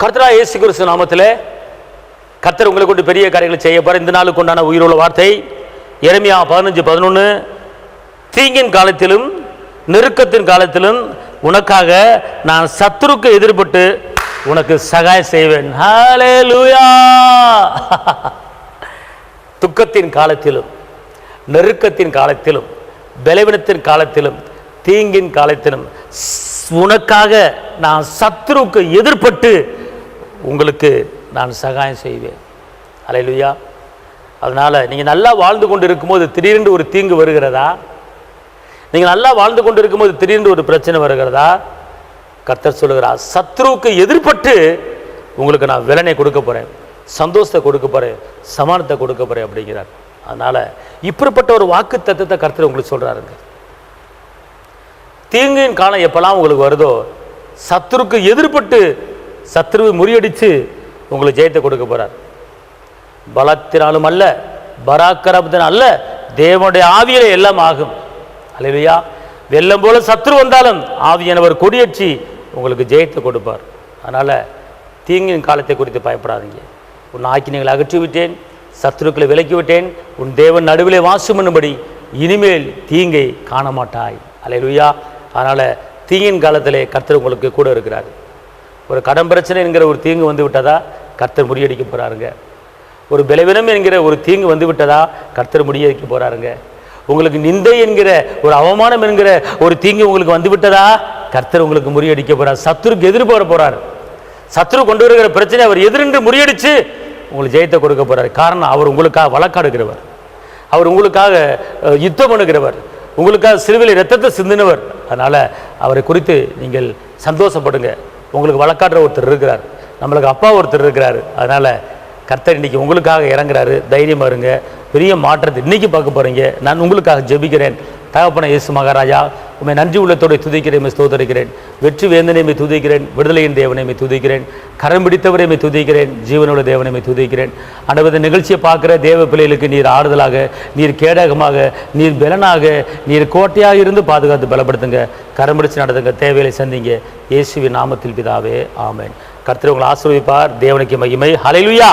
கர்த்தரா இயேசு கிறிஸ்து நாமத்தில் கர்த்தர் உங்களை கொண்டு பெரிய காரியங்களை செய்ய போகிற இந்த நாளுக்கு உண்டான உயிருள்ள வார்த்தை எரமியா பதினஞ்சு பதினொன்று தீங்கின் காலத்திலும் நெருக்கத்தின் காலத்திலும் உனக்காக நான் சத்துருக்கு எதிர்பட்டு உனக்கு சகாயம் செய்வேன். ஹalleluya துக்கத்தின் காலத்திலும் நெருக்கத்தின் காலத்திலும் பலவீனத்தின் காலத்திலும் தீங்கின் காலத்திலும் ஸ்- உனக்காக நான் சத்துருக்கு எதிர்பட்டு உங்களுக்கு நான் சகாயம் செய்வேன். அலையிலுயா. அதனால் நீங்கள் நல்லா வாழ்ந்து கொண்டு இருக்கும்போது திடீரென்று ஒரு தீங்கு வருகிறதா? நீங்கள் நல்லா வாழ்ந்து கொண்டு இருக்கும்போது திடீரென்று ஒரு பிரச்சனை வருகிறதா? கர்த்தர் சொல்லுகிறார் சத்ருவுக்கு எதிர்பட்டு உங்களுக்கு நான் விலனை கொடுக்க போகிறேன் சந்தோஷத்தை கொடுக்க போகிறேன் சமானத்தை கொடுக்க போகிறேன் அப்படிங்கிறார். அதனால் இப்படிப்பட்ட ஒரு வாக்கு தத்துவத்தை கர்த்தர் உங்களுக்கு சொல்கிறாருங்க தீங்கின் காலம் எப்பெல்லாம் உங்களுக்கு வருதோ சத்துருக்கு எதிர்பட்டு சத்ருவை முறியடித்து உங்களுக்கு ஜெயத்தை கொடுக்க போகிறார் பலத்தினாலும் அல்ல பராக்கிரமத்தினால் அல்ல தேவனுடைய ஆவியிலே எல்லாம் ஆகும். அல்லையா வெள்ளம் போல சத்ரு வந்தாலும் ஆவியானவர் கொடியேற்றி உங்களுக்கு ஜெயத்தை கொடுப்பார். அதனால் தீங்கின் காலத்தை குறித்து பயப்படாதீங்க. உன் ஆக்கினைகளை அகற்றி விட்டேன் விலக்கிவிட்டேன் விலக்கி விட்டேன் உன் தேவன் நடுவிலே வாசம் பண்ணும்படி இனிமேல் தீங்கை காண மாட்டாய் அலையிலுயா அதனால் தீங்கின் காலத்திலே கர்த்தர் உங்களுக்கு கூட இருக்கிறார். ஒரு கடன் பிரச்சனை என்கிற ஒரு தீங்கு வந்து விட்டதா? கர்த்தர் முறியடிக்க போகிறாருங்க ஒரு பலவீனம் என்கிற ஒரு தீங்கு வந்து விட்டதா? கர்த்தர் முறியடிக்க போகிறாருங்க உங்களுக்கு நிந்தை என்கிற ஒரு அவமானம் என்கிற ஒரு தீங்கு உங்களுக்கு வந்து விட்டதா? கர்த்தர் உங்களுக்கு முறியடிக்க போகிறார் சத்துருக்கு எதிர் போகிற போகிறார் சத்ரு கொண்டு வருகிற பிரச்சனை அவர் எதிரென்று முறியடித்து உங்களுக்கு ஜெயத்தை கொடுக்க போகிறார் காரணம் அவர் உங்களுக்காக வழக்காடுகிறவர். அவர் உங்களுக்காக யுத்தம் பண்ணுகிறவர். உங்களுக்காக சிறுவிலை ரத்தத்தை சிந்தினவர். அதனால் அவரை குறித்து நீங்கள் சந்தோஷப்படுங்க. உங்களுக்கு வழக்காடுற ஒருத்தர் இருக்கிறார். நம்மளுக்கு அப்பா ஒருத்தர் இருக்கிறார். அதனால் கர்த்தர் இன்றைக்கி உங்களுக்காக இறங்குறாரு. தைரியமாக இருங்க. பெரிய மாற்றத்தை இன்றைக்கி பார்க்க போகிறீங்க நான் உங்களுக்காக ஜெபிக்கிறேன். தகப்பன இயேசு மகாராஜா உண்மை நன்றி உள்ளத்தோடு துதிக்கிறேன் ஸ்தோதரிக்கிறேன் வெற்றி வேந்தனையுமே துதிக்கிறேன் விடுதலையின் தேவனையுமே துதிக்கிறேன். கரம் பிடித்தவரையுமே துதிக்கிறேன் ஜீவனுள்ள தேவனையுமே துதிக்கிறேன். அனைவது நிகழ்ச்சியை பார்க்குற தேவ பிள்ளைகளுக்கு நீர் ஆறுதலாக நீர் கேடகமாக நீர் பலனாக நீர் கோட்டையாக இருந்து பாதுகாத்து பலப்படுத்துங்க. கரம் பிடிச்சு நடத்துங்க தேவையை சந்திங்க. இயேசுவின் நாமத்தில் பிதாவே ஆமேன். கர்த்தர் உங்களை ஆசீர்வதிப்பார் தேவனுக்கு மகிமை. ஹலைலுயா